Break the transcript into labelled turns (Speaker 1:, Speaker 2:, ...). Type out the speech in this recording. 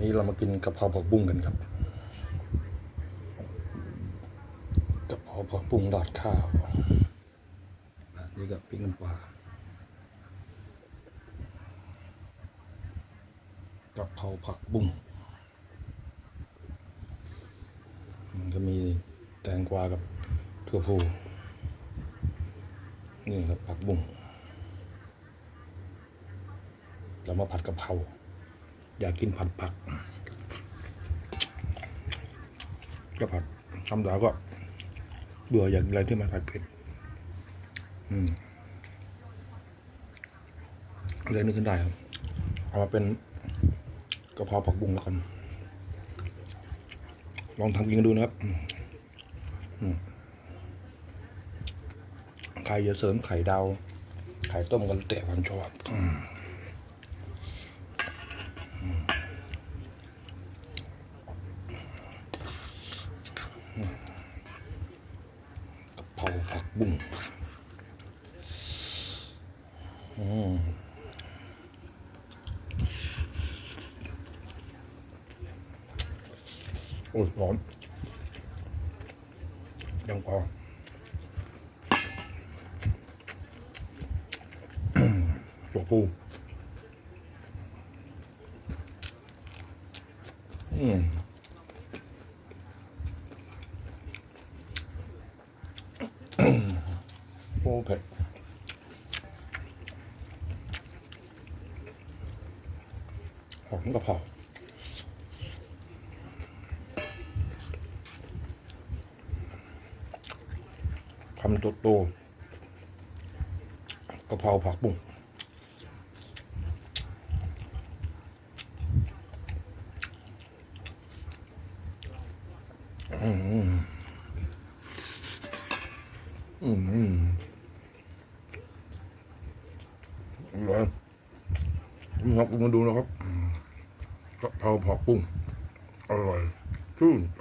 Speaker 1: นี้เรามากินกะเพราผักบุ้งกันครับกะเพราผักบุ้งราดข้าวนี่กับปิ้งน้ำปลากะเพราผักบุ้งมันจะมีแตงกวากับถั่วพูนี่ครับผักบุ้งเรามาผัดกะเพรา อยากกินผัดผัก ก็ผัดธรรมดาก็เบื่ออยากกินอะไรที่มันผัดเผ็ด อืมเลยนึกขึ้นได้ครับ เอามาเป็นกระเพราผักบุ้งแล้วกัน ลองทำกินกันดูนะครับอืมอืมใครจะเสริมไข่ดาว ไข่ต้มกันแต่ความชอบอืมกะเพ ราผักบุ้งอืมโอ้ยร้อนยังพอตัวปูอืมโอ้เผ็ดหอมกระเพราคำโตๆกะเพราผักบุ้งอืมอืม อืมอร่อยครับมาดูนะครับกะเพราผักบุ้งอร่อยชื่นใจ